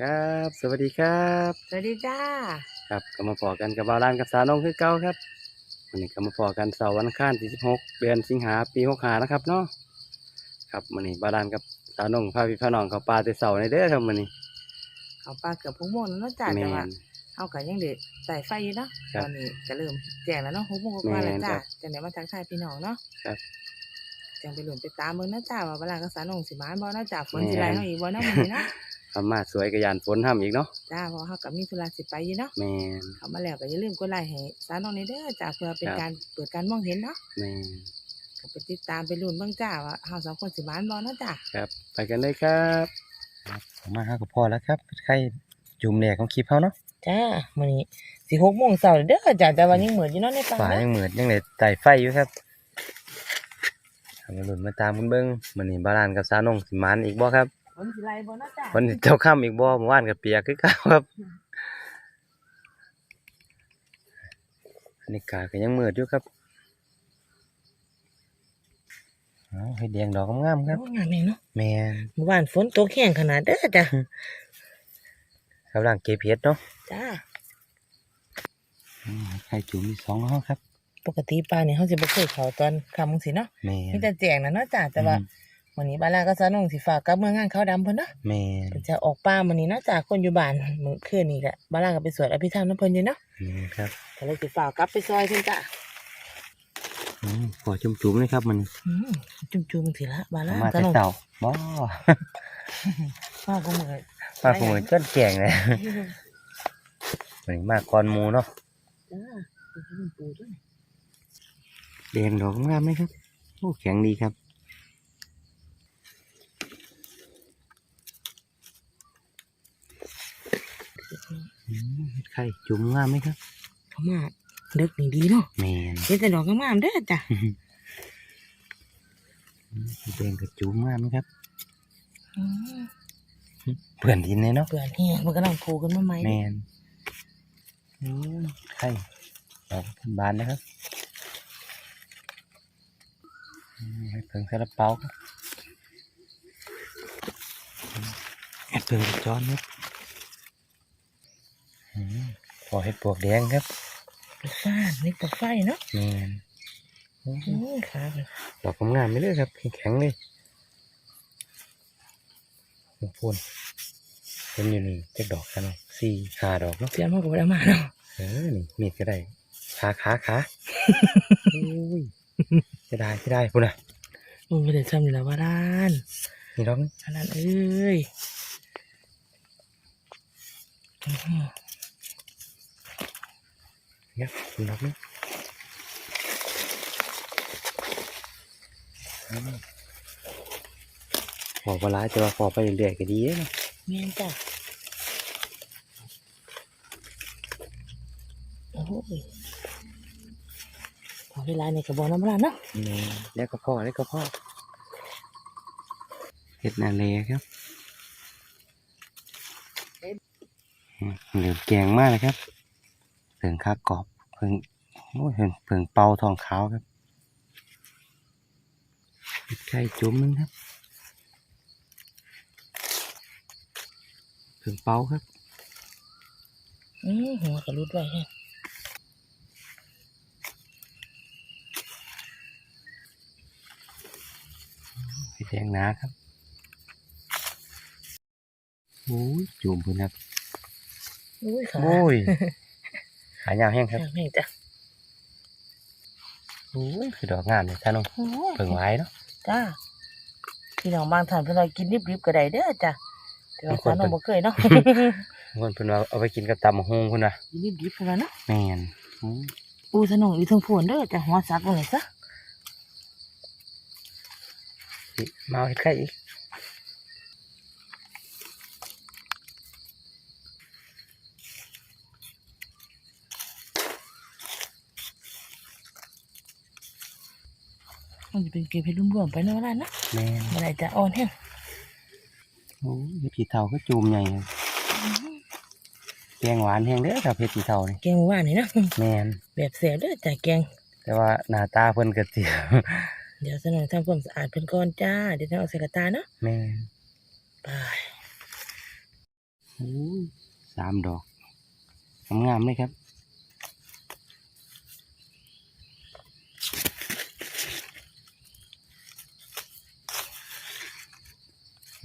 ครับ สวัสดีครับ สวัสดีจ้า ครับก็มาพอกันกับบาวลานกับสาวน้องคือเก่าครับวันนี้ก็มาพอกันเสาร์วันอังคารที่16เดือนสิงหาปี65นะครับเนาะครับวันนี้บาวลานกับสาวน้องพาพี่พาน้องเขาป่าแต่เสาร์ในเด้อครับวันนี้เอาปลาเกือบหกโมงแล้วเนาะจ้าแมแต่ว่าน เอากันยังเด็กใส่ไฟอยู่เนาะครับตอนนี้จะเริ่มแจ้งแล้วเนาะหกโมงกว่าๆแล้วแม่นคจ้ารับจังไหนมาทักทายพี่น้องเนาะครับ จังไปหลุนไปตามเบิ่งเนาะจ้าว่าเวลากระสานองสิมานบ่เนาะจ้าฝนแม่นสิไหลเฮาอีกบ่เนาะมื้อนี้เนาะ ทำมาสวยกระยานฝนทำอีกเนาะจ้าเพราะเฮาก็มีธุระสิไปอยู่เนาะแมนเข้ามาแล้วก็อย่าลืมกดไลค์ให้สาวน้องนี่เด้อจ้าเพื่อเป็นครับการเปิดการมองเห็นเนาะแมนก็ไปติดตามไปลุ้นเบิ่งจ้าว่าเฮาสองคนสิมานบ่เนาะจ้าครับ ไปกันเลยครับมาหากับพ่อแล้วครับใครจุ่มแหนกของคลิปเขาเนาะจ้ามื้อนี้สิ6โมงเช้าเด้อจ้าแต่ว่ายังเหมือนอยู่เนาะในป่าฝายังเหมือนยังเลยไต่ไฟอยู่ครับเอามาหลุนมาตามคุณเบิ้งมันนี่บาวลานกับสาวน้องสิมานอีกบ่ครับ ฝนสิไหลบ่เนาะจ้าวันนี้เจ้าข้ามอีกบ่เมื่อวานกับเปียกคือเก่าครับอันนี้กาก็ยังมืดอยู่ครับเอาให้แดงดอกงามๆครับ โอ้งามแม่เนาะแม่นเมื่อวานฝนตกแห้งขนาดเด้อจ้ะกำลังเก็บเห็ดเนาะจ้า อืมไข่จุ่มมีสองห้องครับปกติปลาเนี่ยเขาสิบ่เคยเขาตอนค่ำจังซี่เนาะแม่มีนแต่แจงนะเนาะจ้าแต่ว่า อืม วันนี้บาลาก็สนุกสิฝากกับเมืองงานขาวดำเพิ่นเนาะแม่นเพิ่นจะออกป่ามื้อนี้เนาะจ้าคนอยู่บ้านมื้อคืนนี้แหละบาลาก็ไปสวดอภิธรรมนำเพิ่นอยู่เนาะแม่นครับก็เลยสิฝากกลับไปซอยเพิ่นจ้าอืมขอจุ่มๆเลยครับมันอืมจุ่มๆสิละบาลามาสแต่นุกเต่าบ่มาก็มื้อมาผมเหมือนจ้นแกงเลยมันนี้มาก่อนหมูเนาะจ้าเป็นปูด้วยแดงดอกงามไหมครับโอ้แข็งดีครับ อืมเห็ดไข่จุ่มงามไหมครับเขามาดึกนี่ดีเนาะแมนเห็นแต่ดอกงามๆเด้อจ้ะแดงกับจุ่มงามไหมครับอืมเปื่อนดินเลยเนาะเปื่อนแห้งมันกำลังโผล่ขึ้นมาใหม่แมเด้อนอืมไข่ดอกบานนะครับอืมให้เพิ่งซาลาเปาครับอืมให้เพิ่งกระจอนครับอืมพ อให้ปลวกแดงครับปลาซ่านนี่ปลาไฟเนาะแมนอืมอืมครับดอกงามๆไม่เลยครับแข็งๆเลยโอ้โหพูนเป็นอยู่นี่เจ็ดดอกกันเลยสี่ห้าดอกเนาะเตรียมมากับเอามาเนาะเออนี่มีดก็ได้ขาขาขาโอ้ยจะได้จะได้พูดนะมึงไม่ได้ทำอยู่แล้วว่าด้านนี่ดอกนี่อันนั้นเอ้ยอื้อหือ เนี่ยนี่ดอกนี่อืมขอปลาร้ายแต่ว่าขอไปเรื่อยๆก็ดีเนาะเมียนจ้ะโอ้ยพอเวลาในกระบอกน้ำร้านเนาะนี่แล้วก็พ่อแล้วก็พ่อเห็ดนาเลครับอืมเหลือแกงมากเลยครับ เผิงข้ากรอบเผิงโอ้ยเห็นเผิงเปาทองขาวครับเห็ดไข่จุ้มนึงครับเผิงเปาครับอือหัวกระลุดไว้ฮะเห็ดแดงหนาครับโอ้ยจุ่มเพิ่นครับอุ้ยขาโอ้ย หายาวแห้งครับแม่จ้ะโอ้ยคือดอกงามเลยท่านน้องโอ้ยเพิ่งไว้เนาะจ้าพี่น้องบางท่านเพิ่นว่ากินดิบๆก็ได้เด้อจ้ะแต่ว่าบางคนสาวน้องบ่เคยเนาะคนเพิ่นว่าเอาไปกินกับตำมะฮงพุ่นนะกินดิบๆเพิ่นว่าเนาะแม่นอืมปูสนุกอยู่เทั้งโพนเด้อจ้ะหัวซักบ่นี่ซะสิมาเอาเห็ดไข่อีก มันจะ เป็นเก็บให้รวมๆไปเนาะว่านะแม่นบ่ได้จะอ่อนแฮงโอ้ยเห็ดผีเทาก็จูมใหญ่เลยแกงหวานแห้งเด้อครับเห็ดผีเทานี่แกงหมู่บ้านนี่นะแม่นแบบแซ่บเด้อจ้ะแกง แต่ว่าหน้าตาเพิ่นก็สิเดี๋ยวสนองทำความสะอาดเพิ่นก่อนจ้า เดี๋ยวจะเอาใส่กระตาเนาะแม่นไปโอ้ยสามดอกงามๆเลยครับ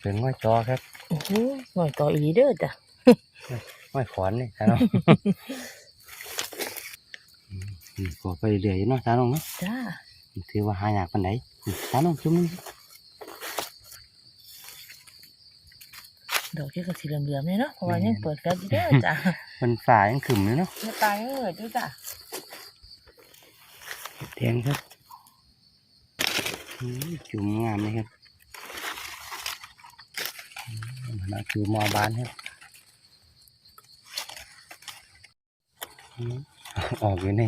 เป็นง่อยจอครับโอ้โหหน่อยต่ออีเด้อจ้ะง่อยขอนนี่ตาน้องอืมอืมก็ไปเรื่อยๆเนาะตาน้องเนาะจ้าถือว่าหายากปานไหนตาน้องจุ่มนี่ดอกที่ก็สีเหลืองๆเนี่ยเนาะเพราะว่ายังเปิดกันอยู่เด้อจ้ะมันฝ่ายังขึ้นเลยเนาะหน้าตายังเหมือนอยู่จ้ะแดงครับอืมจุ่มงามเลยครับ อืมมันเอาจุ่มมอบานครับอืมออกอยู่ใน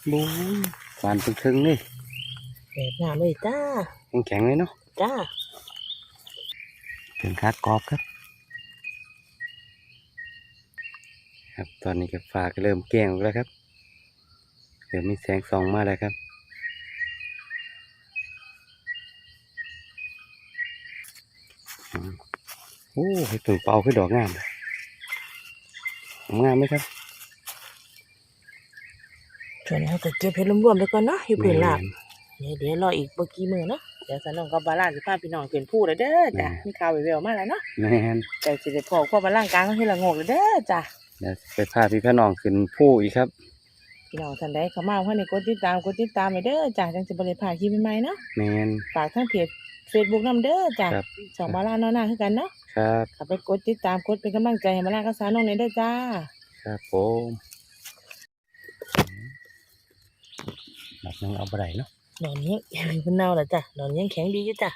เหี่ยวใหม่เลยเนาะจุ่มสองจุ่มอืมสิครับโอ้เห็ดไข่อันนั้นคนเห็นเห็ดไข่ดอกใหญ่แห้งครับบู๊บานเป็นครึ่งเลยแบบงามเลยจ้าแข็งๆเลยเนาะจ้าเป็นคากรอบครับ ครับตอนนี้ก็ฟ้าก็เริ่มแก้งออกแล้วครับเริ่มมีแสงส่องมาแล้วครับอืมโอ้เห็ดผึ่งเป่าขึ้นดอกงามเลยงามไหมครับ ช่วงนี้เราก็เก็บเห็ดรวมๆไปก่อนเนาะอยู่พื้นลาบแม่เดี๋ยวเดี๋ยวรออีกเมื่อกี้มือเนาะเดี๋ยวสันน้องกับบาลานสิพาพี่น้องเปลี่ยนผู้แล้วเด้อจ้ะแม่มีข่าวแววๆมาแล้วเนาะแม่นแต่สิได้พอควบาลานกลางให้ละงกแล้วเด้อจ้ะเดี๋ยวไปพาพี่พี่น้องขึ้นผู้อีกครับพี่น้องท่านใดเข้ามาเพื่อในกดติดตามกดติดตามไปเด้อจ้ะจังสิบ่ได้พลาดคลิปใหม่ๆเนาะแมนฝากทั้งเพจ Facebook นำเด้อจ้ะครับสองบาลานเนาะนะคือกันเนาะครับเข้าไปกดติดตามกดเป็นกำลังใจให้บาลานกับสาวน้องในเด้อจ้าครับผม อกยังเอาไปไหนเนาะนอนนี้ยังเพิ่นเน่าแล้วจ้ะนอนยังแข็งดีอยู่จ้ะ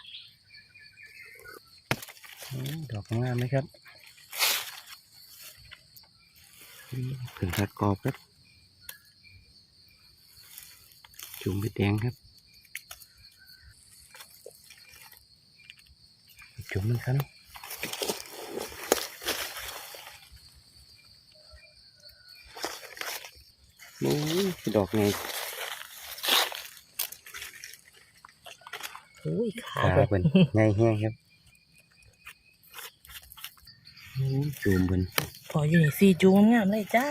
อืมดอกงามไหมครับอืมถึงคัดกรอบครับ จุ่มไปแดงครับ จุ่มมันครับโอ้ยดอกไง อ้ยขาขาเพิ่นเป็นไงแห้งครับโอ้ยจุ่มเป็นพออยู่นี่ซีจูงงามๆเลยจ้า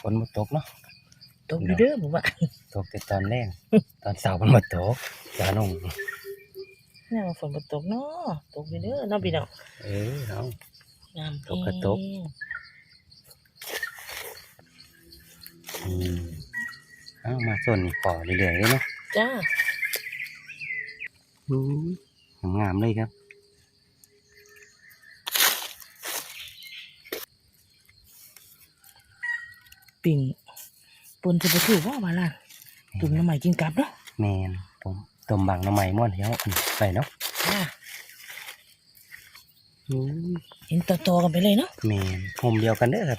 ฝนมาตกเนาะตกอยู่เด้อผมว่าตกแต่ตอนแรกตอนเสาร์มันมาตกจ้าน้องเนี่ยฝนบ่ตกเนาะตกอยู่เด้อเนาะพี่น้องเออเอางามตกก็ตกเองอืมเอามาส่วนนี้ก่อเรื่อยๆเลยเนาะจ้าอืม งามๆเลยครับปิ่งปนจะไปถือว่าบาลานตุ่มน้ำใหม่กินกลับเนาะแมนผมต้มบังหน้ำใหม่ม่อนเที่ยวอันไปเนาะจ้าอืมเห็นต่อๆกันไปเลยเนาะแมนผมเดียวกันเด้อครับ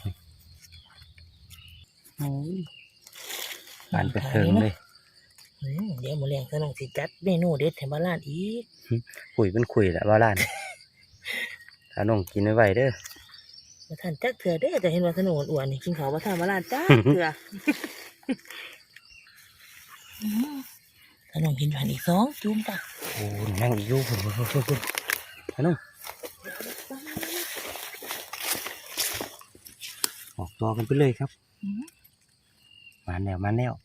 โอ้ยบานไปเทิงเลยอืม เดี๋ยวมื้อแรงสน้องสิจัดเมนูเด็ดให้บาลานอีกคุยเป็นคุยแหละว่าล้านถ้าน้องกินไว้ไว้เด้อมาทานจักเถื่อเด้อจะเห็นว่าสนุกอ้วนๆนี่กินข้าวมาทานบาลานจ้าเถื่ออืมสน้องกินหวานอีกสองจุ่มจ้ะโอ้ยนั่งอีกอยู่พุ่นพุ่นพุ่นพุ่นฮัลโหลออกตัวกันไปเลยครับอืมมาแล้วมาแล้วอีก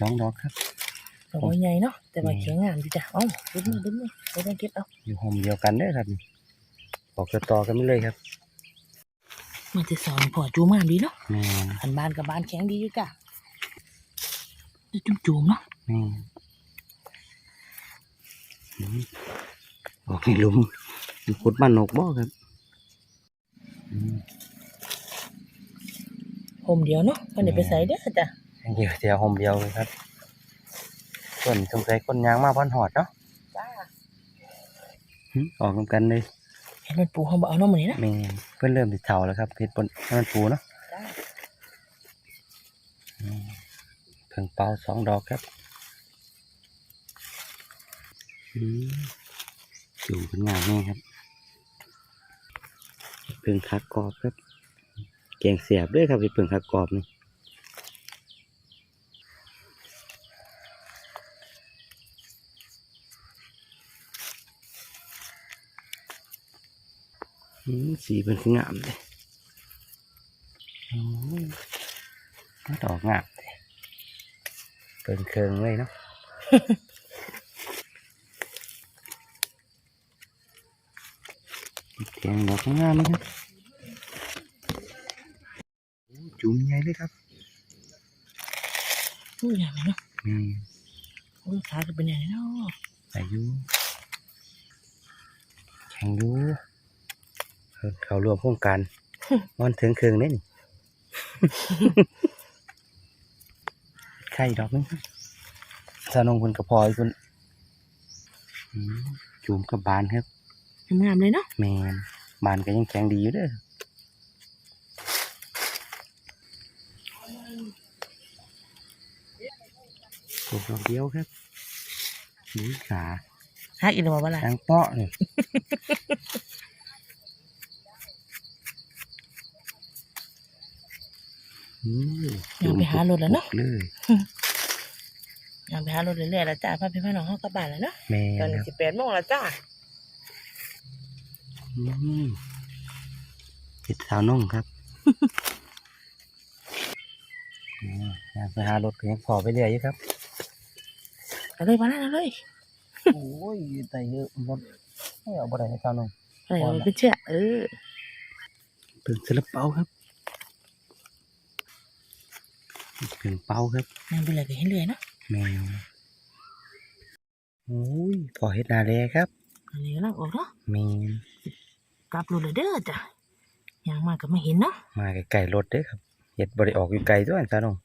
สองดอกครับดอกใหญ่เนาะแต่ว่าเขียงงามดีจ้ะเอ้าดึงมือดึงมือไปต้องเก็บเอาอยู่โฮมเดียวกันเด้อครับนี่ออกตัวต่อกันไปเลยครับมันจะสอนพอจูมงามดีเนาะแม่นอันบานกับบ้านแข็งดีอยู่จ้ะจุ่มจุ่มๆเนาะแม่นอืมออกในหลุมมันขุดบ้านนกบ่ครับอืมห่มเดียวเนาะมันเดี๋ยวไปใส่เด้อจ้ะยัง อยู่เดียวโฮมเดียวเลยครับส่วนสงสัยคนยางมาพันหอดเนาะจ้าหึออกนำกันเลยเห็นมันปูเขาบอกเอาเนาะมื้อนี้นะแม่นเพื่อนเริ่มติดเถาแล้วครับเพชรบนให้มันปูเนาะจ้าอืมเครื่องเป่าสองดอกครับอืมจุ่มเป็นงานแน่ครับเพิ่งคักกรอบครับแกงเสียบด้วยครับเพิ่งคักกรอบนี่อืม สีเป็นคืองามเลยโอ้ยน่าดอกงามเลยเกินเคิงเลยเนาะแกงดอกงามนะครับโอ้จุ่มใหญ่เลยครับอู้อย่างไรเนาะนี่อู้ขาจะเป็นอย่างไรเนาะอายุแข่งอยู เออเขารวมโครงการวันถึงเครื่องนี่นี่ไข่ดอกนึงครับสานงคนกระพอยคนอืมจุ่มกับบานครับงามๆเลยเนาะแมนบานก็ยังแข็งดีอยู่เด้อปลูกดอกเดียวครับนี่ขาฮักอีกแล้วบ่ล่ะดังเปาะนี่อื มยังไปหารถแล้วเนาะเลยยังไปหารถเรื่อยๆแล้วจ้าพ่อพี่พ่อน้องเฮากลับบ้านแล้วเนาะแม่ตอนคนี้รับสิบแปดโมงแล้วจ้าอืมเห็ดสาวนุ่งครับอืมอยากไปหารถก็ยังพอไปเรื่อยอยู่ครับเอาเลยมาแล้วเอาเลยโอ้ยแต่เยอะหมดไม่เอาบ่ได้ในสาวนุ่งเอาเลยเอาไปเชื่อเออเพิ่งซาลาเปาครับ เพิ่งเปาครับยังไปเลยก็เห็นเลยเนาะแมวโอ้ยพอเฮ็ดนาแลครับอันนี้กำลังออกเนาะแมนกลับรถเลยเด้อจ้ะยังมาก็ไม่เห็นเนาะมาไกลๆรถเด้อครับเฮ็ดบ่ได้ออกอยู่ไกลด้วยจ้าน้อง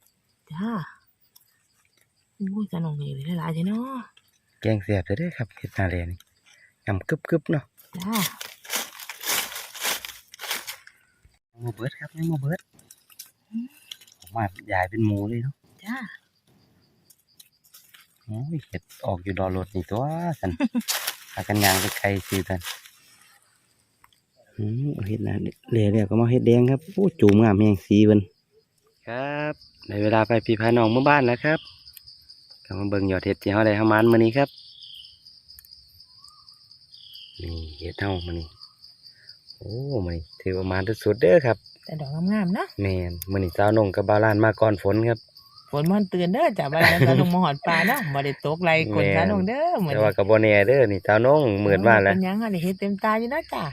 จ้าอุ้ยจะนองนี่เลยหลายๆจ้ะเนาะแกงเสียบเด้อครับเฮ็ดนาแลนี่ยำกึบๆเนาะจ้ายังบ่เบิดครับยังบ่เบิด ออกมายายเป็นหมูเลยเนาะจ้าโอ้ยเฮ็ดออกอยู่ดอรถนี่ตัวสันพากันยางไปไกลซื่อกันอืมเอาเฮ็ดนาแลแล้วก็มาเฮ็ดแดงครับโอ้จูมงามแฮงสีเพิ่นครับในเวลาไปพี่พาน้องเมื่อบ้านแล้วครับก็มาเบิ่งยอดเห็ดที่เฮาได้เฮามานมื้อนี้ครับนี่เห็ดเฮามื้อนี้โอ้มื้อนี้ถือว่ามาสุดๆเด้อครับ แต่ดอกงามๆเนาะแม่นมื้อนี้สาวนงกับบาวลานมาก่อนฝนครับ ฝนมันเตือนเด้อจ้ะว่าแล้วจะลงมาหอดปลาเนาะบ่ได้ตกไรกดแม่นซะลงเด้อเหมือนแต่ว่าก็บ่แน่เด้อนี่สาวนงเหมือนว่าแล้วเป็นหยังอะได้เฮ็ดเต็มตาอยู่เนาะจ้ะ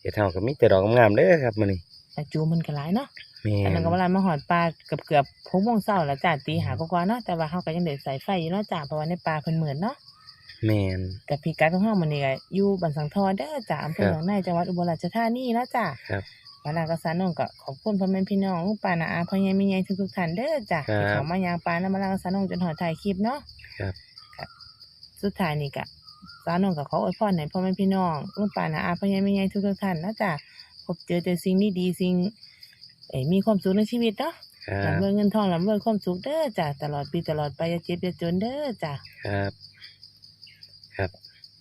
เห็ดเฮาก็มีแต่ดอกงามๆเด้อครับมื้อนี้แต่จูมันก็หลายเนาะแม่อันนนั้นก็เวลามาหอดปลาเกือบเกือบๆ6โมงเช้าแล้วจ้ะตีหากว่าๆเนาะแต่ว่าเฮาก็ยังได้ใส่ไฟอยู่เนาะจ้ะเพราะว่าในปลาเพิ่นเหมือนเนาะ แม่น กับพี่กัดของเฮามื้อนี้ก็อยู่บันสังทอเด้อจ้ะอำเภอครับหนองนาจังหวัดอุบลราชธานีเนาะจ้ะครับ มาลากระสานน้องก็ขอบคุณพ่อแม่พี่น้องลูกป้าน้าอาพ่อใหญ่แม่ใหญ่ทุกๆท่านเด้อจ้ะครับ ที่เขามายางปลานะมาลากระสานน้องจนหอดถ่ายคลิปเนาะ ครับครับสุดท้ายนี่ก็สานน้องก็ขออวยพรให้พ่อแม่พี่น้องลูกป้าน้าอาพ่อใหญ่แม่ใหญ่ทุกๆท่านเนาะจ้ะพบเจอแต่สิ่งดีๆสิ่งเอ้ยมีความสุขในชีวิตเนาะครับลำรวยเงินทองลำรวยความสุขเด้อจ้ะตลอดปีตลอดไปอย่าเจ็บอย่าจนเด้อจ้ะ ครับครับ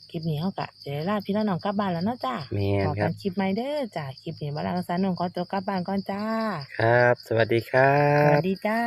คลิปนี้เฮาก็จะได้ลาพี่น้องกลับบ้านแล้วเนาะจ้ะแม่ขนอคกัรับ นคลิปใหม่เด้อจ้ะคลิปนี้มาลากระสานน้องขอตัวกลับบ้านก่อนจ้าครับ สวัสดีครัสวับ สดีจ้า